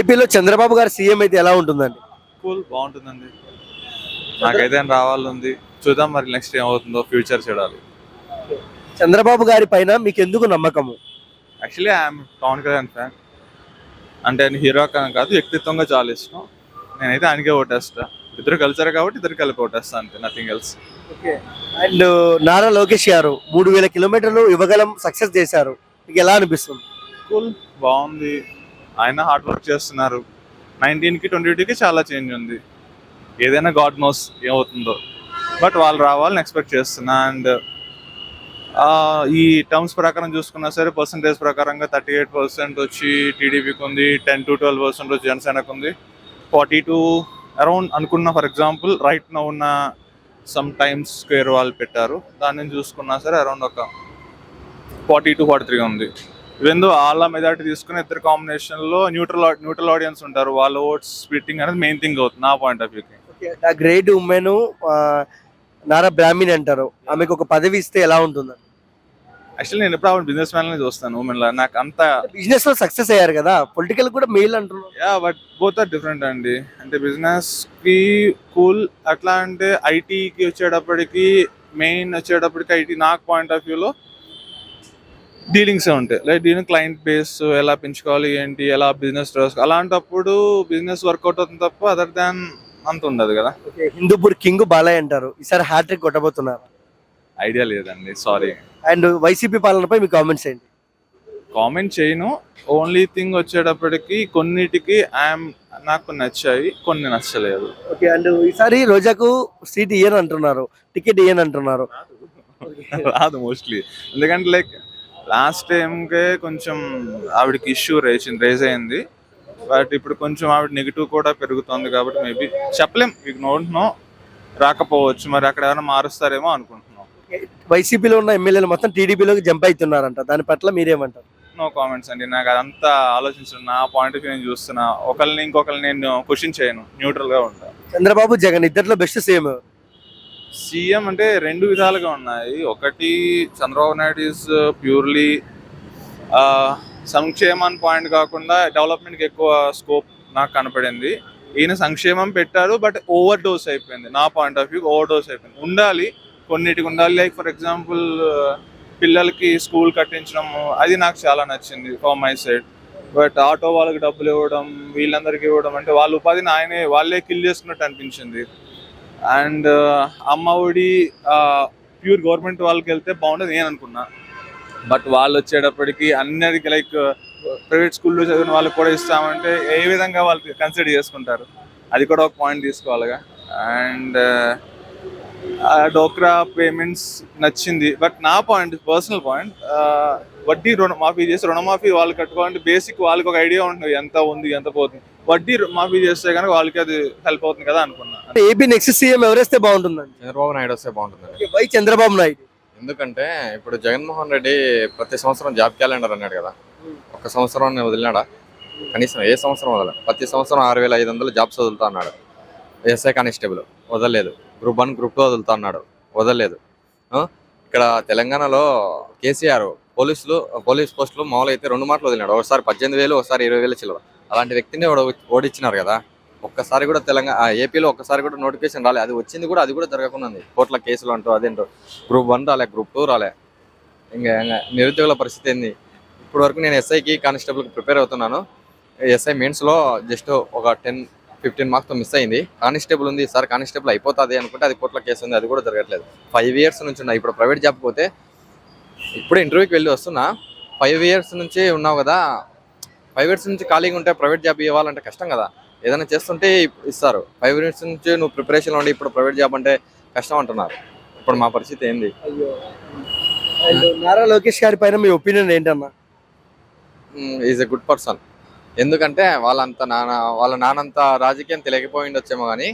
ఏపీలో చంద్రబాబు గారు సీఎం అయితే ఎలా ఉంటుందండి? కూల్ బాగుంటుందండి. నాకైతే రావాలని చూద్దాం మరి నెక్స్ట్ ఏమవుతుందో ఫ్యూచర్ చూడాలి. చంద్రబాబు గారి పైన మీకు ఎందుకు నమ్మకము actually I'm Pawan Kalyan fan అంటే ఆయన హీరో కాదు కాదు వ్యక్తిత్వంగా చాలా ఇష్టం. నేనైతే ఆయనకే ఓటేస్తా. ఇద్దరు కలిసారు కాబట్టి ఇద్దరు కలిపి ఓటేస్తా అంతే nothing else and Nara Lokesh garu మూడు వేల కిలోమీటర్లు ఇవ్వగలం సక్సెస్ చేశారు. మీకు ఎలా అనిపిస్తుంది? కూల్ బాగుంది. ఆయన హార్డ్ వర్క్ చేస్తున్నారు. నైన్టీన్కి ట్వంటీకి చాలా చేంజ్ ఉంది. ఏదైనా గాడ్ నోస్ ఏమవుతుందో. బట్ వాళ్ళు రావాలని ఎక్స్పెక్ట్ చేస్తున్నా అండ్ ఈ టర్మ్స్ ప్రకారం చూసుకున్నా సరే పర్సంటేజ్ ప్రకారంగా థర్టీ ఎయిట్ పర్సెంట్ వచ్చి టీడీపీకి ఉంది టెన్ టు ట్వెల్వ్ పర్సెంట్ వచ్చి జనసేనకు ఉంది. ఫార్టీ టూ అరౌండ్ అనుకున్న ఫర్ ఎగ్జాంపుల్ రైట్ నా ఉన్న సమ్ టైమ్స్ స్క్వేర్ వాళ్ళు పెట్టారు. దాన్ని చూసుకున్నా సరే అరౌండ్ ఒక ఫార్టీ టు ఫార్టీ త్రీ ఉంది. ఇవెందు వాళ్ళ మెజారిటీ తీసుకుని ఇద్దరు కాంబినేషన్లో న్యూట్రల్ న్యూట్రల్ ఆడియన్స్ ఉంటారు వాళ్ళ ఓట్స్ స్ప్లిట్టింగ్ అనేది మెయిన్ థింగ్ అవుతుంది నా పాయింట్ ఆఫ్ వ్యూకి గ్రేట్ ఉమెన్ నారా బ్రాహ్మణి అంటారు. ఆమెకు ఒక పదవి ఇస్తే ఎలా ఉంటుంది యాక్చువల్లీ నేను ఎప్పుడు ఆవిడ బిజినెస్ మ్యాన్ చూస్తాను ఉమెన్ లా. నాకు అంత బిజినెస్లో సక్సెస్ అయ్యారు కదా పొలిటికల్ కూడా మెయిల్ అంటున్నారు. Yeah but both are different అండి. అంటే బిజినెస్కి కూల్ అట్లా అంటే ఐటీకి వచ్చేటప్పటికి మెయిన్ వచ్చేటప్పటికి ఐటీ నాకు పాయింట్ ఆఫ్ వ్యూలో డీలింగ్స్ ఉంటాయి. లైక్ డీలింగ్ క్లయింట్ బేస్ ఎలా పెంచుకోవాలి ఏంటి ఎలా బిజినెస్ అలాంటప్పుడు బిజినెస్ వర్కౌట్ అవుతుంది తప్ప అదర్ దాన్ అంత ఉండదు కదా. హిందూపూర్ కింగ్ బాలయ్య అంటారు. ఈసారి హ్యాట్రిక్ కొట్టబోతున్నారు. ఐడియా లేదండి సారీ. అండ్ వైసీపీ పాలనపై మీ కామెంట్స్ ఏంటి? కామెంట్ చేయను. ఓన్లీ థింగ్ వచ్చేటప్పటికి కొన్నిటికి ఐఎమ్ నాకు నచ్చాయి కొన్ని నచ్చలేదు. ఓకే అండ్ ఈసారి రోజాకు సీట్ ఇయ్యను అంటున్నారు. టికెట్ ఇయ్యను అంటున్నారు. రాదు మోస్ట్లీ. ఎందుకంటే లైక్ లాస్ట్ టైంకే కొంచెం ఆవిడకి ఇష్యూ రేస్ రేజ్ అయింది. బట్ ఇప్పుడు కొంచెం ఆవిడ నెగిటివ్ కూడా పెరుగుతుంది కాబట్టి మేబీ చెప్పలేం. మీకు నో రాకపోవచ్చు. మరి అక్కడ ఏమైనా మారుస్తారేమో అనుకుంటున్నాం. వైసీపీలో ఉన్న ఎమ్మెల్యేలు మొత్తం టీడీపీలోకి జంప్ అవుతున్నారంట దాని పట్ల మీరేమంటారు? నో కామెంట్స్ అండి. నాకు అదంతా ఆలోచించడం నా పాయింట్ ఆఫ్ వ్యూ నేను చూస్తున్నా. ఒకరిని ఇంకొకరిని నేను క్వశ్చన్ చేయను. న్యూట్రల్గా ఉంటా. చంద్రబాబు జగన్ ఇద్దరిలో బెస్ట్ సీఎం సీఎం అంటే రెండు విధాలుగా ఉన్నాయి. ఒకటి Chandrababu Naidu is purely uh, uh, సంక్షేమం పాయింట్ కాకుండా డెవలప్మెంట్కి ఎక్కువ స్కోప్ నాకు కనపడింది. ఈయన సంక్షేమం పెట్టారు బట్ ఓవర్ డోస్ అయిపోయింది. నా point of view overdose అయిపోయింది. ఉండాలి కొన్నిటికి ఉండాలి. లైక్ ఫర్ ఎగ్జాంపుల్ పిల్లలకి స్కూల్ కట్టించడం అది నాకు చాలా నచ్చింది for my side but auto వాళ్ళకి డబ్బులు ఇవ్వడం వీళ్ళందరికీ ఇవ్వడం అంటే వాళ్ళ ఉపాధిని ఆయనే వాళ్ళే కిల్ చేసుకున్నట్టు అనిపించింది. అండ్ అమ్మ ఒడి ప్యూర్ గవర్నమెంట్ వాళ్ళకి వెళ్తే బాగుంటుంది నేను అనుకున్నా. బట్ వాళ్ళు వచ్చేటప్పటికి అన్నిటికీ లైక్ ప్రైవేట్ స్కూల్లో చదివిన వాళ్ళకి కూడా ఇస్తామంటే ఏ విధంగా వాళ్ళు కన్సిడర్ చేసుకుంటారు? అది కూడా ఒక పాయింట్ తీసుకోవాలిగా. అండ్ డోక్రా పేమెంట్స్ నచ్చింది. బట్ నా పాయింట్ పర్సనల్ పాయింట్ వడ్డీ రుణమాఫీ చేసి రుణమాఫీ వాళ్ళు కట్టుకోవాలంటే బేసిక్ వాళ్ళకి ఒక ఐడియా ఉంటుంది. ఎంత ఉంది ఎంత పోతుంది. వడ్డీ రు- మాఫీ చేస్తే కనుక వాళ్ళకి అది హెల్ప్ అవుతుంది కదా అనుకున్నా. ఏపీ నెక్స్ట్ సీఎం ఎవరేస్తే బాగుంటుందండి? చంద్రబాబు నాయుడు వస్తే బాగుంటుందండి. వై చంద్రబాబు నాయుడు? ఎందుకంటే ఇప్పుడు జగన్మోహన్ రెడ్డి ప్రతి సంవత్సరం జాబ్ క్యాలెండర్ అన్నాడు కదా. ఒక సంవత్సరం వదిలినాడా? కనీసం ఏ సంవత్సరం వదల ప్రతి సంవత్సరం ఆరు వేల ఐదు వందలు జాబ్స్ వదులుతా అన్నాడు. ఎస్ఐ కానిస్టేబుల్ వదలలేదు. గ్రూప్ వన్ గ్రూప్ టూ వదులుతా అన్నాడు. వదలలేదు? ఇక్కడ తెలంగాణలో కేసీఆర్ పోలీసులు పోలీస్ పోస్టులు మామూలు అయితే రెండు మాటలు వదిలినాడు. ఒకసారి పద్దెనిమిది వేలు ఒకసారి ఇరవై వేలు చిల్లర. అలాంటి వ్యక్తిని ఓడ- ఓడించినారు కదా. ఒక్కసారి కూడా తెలంగాణ ఏపీలో ఒక్కసారి కూడా నోటిఫికేషన్ రాలే. అది వచ్చింది కూడా అది కూడా జరగకుండా ఉంది. కోర్టుల కేసులు అంటూ అదేంటో. గ్రూప్ వన్ రాలే గ్రూప్ టూ రాలే. ఇంకా నిరుద్యోగుల పరిస్థితి ఏంది? ఇప్పటి వరకు నేను ఎస్ఐకి కానిస్టేబుల్కి ప్రిపేర్ అవుతున్నాను. ఎస్ఐ మెయిన్స్లో జస్ట్ ఒక టెన్ ఫిఫ్టీన్ మార్క్స్తో మిస్ అయింది. కానిస్టేబుల్ ఉంది. సార్ కానిస్టేబుల్ అయిపోతుంది అనుకుంటే అది కోర్టుల కేసు ఉంది అది కూడా జరగట్లేదు. ఫైవ్ ఇయర్స్ నుంచి ఉన్నా. ఇప్పుడు ప్రైవేట్ జాబ్ పోతే ఇప్పుడే ఇంటర్వ్యూకి వెళ్ళి వస్తున్నా. ఫైవ్ ఇయర్స్ నుంచి ఉన్నావు కదా. ఇయర్స్ నుంచి ఖాళీగా ఉంటే ప్రైవేట్ జాబ్ ఇవ్వాలంటే కష్టం కదా. ఏదైనా చేస్తుంటే ఇస్తారు. ఇయర్స్ నుంచి నువ్వు ప్రిపరేషన్లో ఉండి ఇప్పుడు ప్రైవేట్ జాబ్ అంటే కష్టం అంటున్నారు. ఇప్పుడు మా పరిస్థితి ఏంది? నారా లోకేష్ గారి పైన మీ ఒపీనియన్ ఏంటన్నా ఈజ్ ఎ గుడ్ పర్సన్ ఎందుకంటే వాళ్ళంత నాన్న వాళ్ళ నానంత రాజకీయం తెలియకపోయి ఉండొచ్చేమో కానీ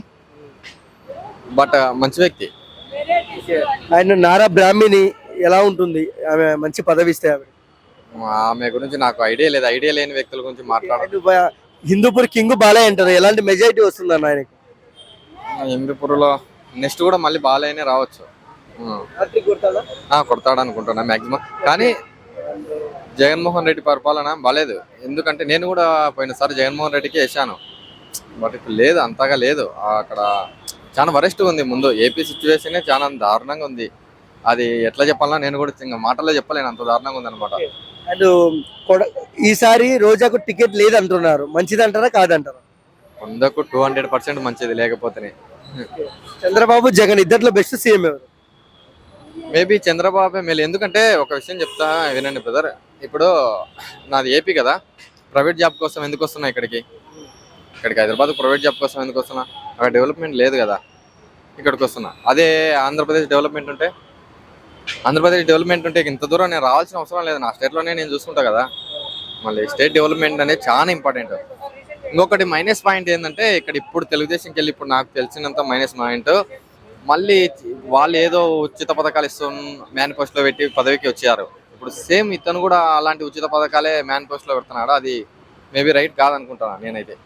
బట్ మంచి వ్యక్తి. అండ్ నారా బ్రాహ్మిణి ఎలా ఉంటుంది? ఆమె మంచి పదవి ఇస్తే ఆమె ఆమె గురించి నాకు ఐడియా లేదు. ఐడియా లేని వ్యక్తుల గురించి మాట్లాడాలి హిందూపూర్ కింగ్ బాలయ్య అంటారు. ఎలాంటి మెజారిటీ వస్తుందన్న ఆయనకి హిందూపూర్లో నెక్స్ట్ కూడా మళ్ళీ బాగాలేనే రావచ్చు. కొడతాడు? అనుకుంటున్నా మాక్సిమం కానీ జగన్మోహన్ రెడ్డి పరిపాలన బాలేదు. ఎందుకంటే నేను కూడా పోయినసారి జగన్మోహన్ రెడ్డికి వేసాను. బట్ ఇప్పుడు లేదు అంతగా లేదు. అక్కడ చాలా వరెస్ట్ ఉంది ముందు. ఏపీ సిచ్యువేషన్ చాలా దారుణంగా ఉంది. అది ఎట్లా చెప్పాలన్నా నేను కూడా మాటల్లో చెప్పలేను. అంత దారుణంగా ఉంది అనమాట అండ్ ఈసారి రోజాకు టికెట్ లేదంటున్నారు. మంచిది అంటారా కాదంటారా? వందకు టూ హండ్రెడ్ పర్సెంట్ మంచిది లేకపోతేనే. చంద్రబాబు జగన్ ఇద్దరిలో బెస్ట్ సీఎం ఎవరు? మేబీ చంద్రబాబు మేలు. ఎందుకంటే ఒక విషయం చెప్తా వినండి బ్రదర్. ఇప్పుడు నాది ఏపీ కదా. ప్రైవేట్ జాబ్ కోసం ఎందుకు వస్తున్నా ఇక్కడికి? ఇక్కడికి హైదరాబాద్ ప్రైవేట్ జాబ్ కోసం ఎందుకు వస్తున్నా? అక్కడ డెవలప్మెంట్ లేదు కదా. ఇక్కడికి వస్తున్నా. అదే ఆంధ్రప్రదేశ్ డెవలప్మెంట్ ఉంటే ఆంధ్రప్రదేశ్ డెవలప్మెంట్ ఉంటే ఇంత దూరం నేను రావాల్సిన అవసరం లేదు. నా స్టేట్లోనే నేను చూసుకుంటా కదా. మళ్ళీ స్టేట్ డెవలప్మెంట్ అనేది చాలా ఇంపార్టెంట్ ఇంకొకటి మైనస్ పాయింట్ ఏంటంటే ఇక్కడ ఇప్పుడు తెలుగుదేశంకి వెళ్ళి ఇప్పుడు నాకు తెలిసినంత మైనస్ పాయింట్ మళ్ళీ వాళ్ళు ఏదో ఉచిత పథకాలు ఇస్తూ మేనిఫెస్టోలో పెట్టి పదవికి వచ్చారు. ఇప్పుడు సేమ్ ఇతను కూడా అలాంటి ఉచిత పథకాలే మేనిఫెస్టోలో పెడుతున్నాడు. అది మేబీ రైట్ కాదనుకుంటున్నాను నేనైతే.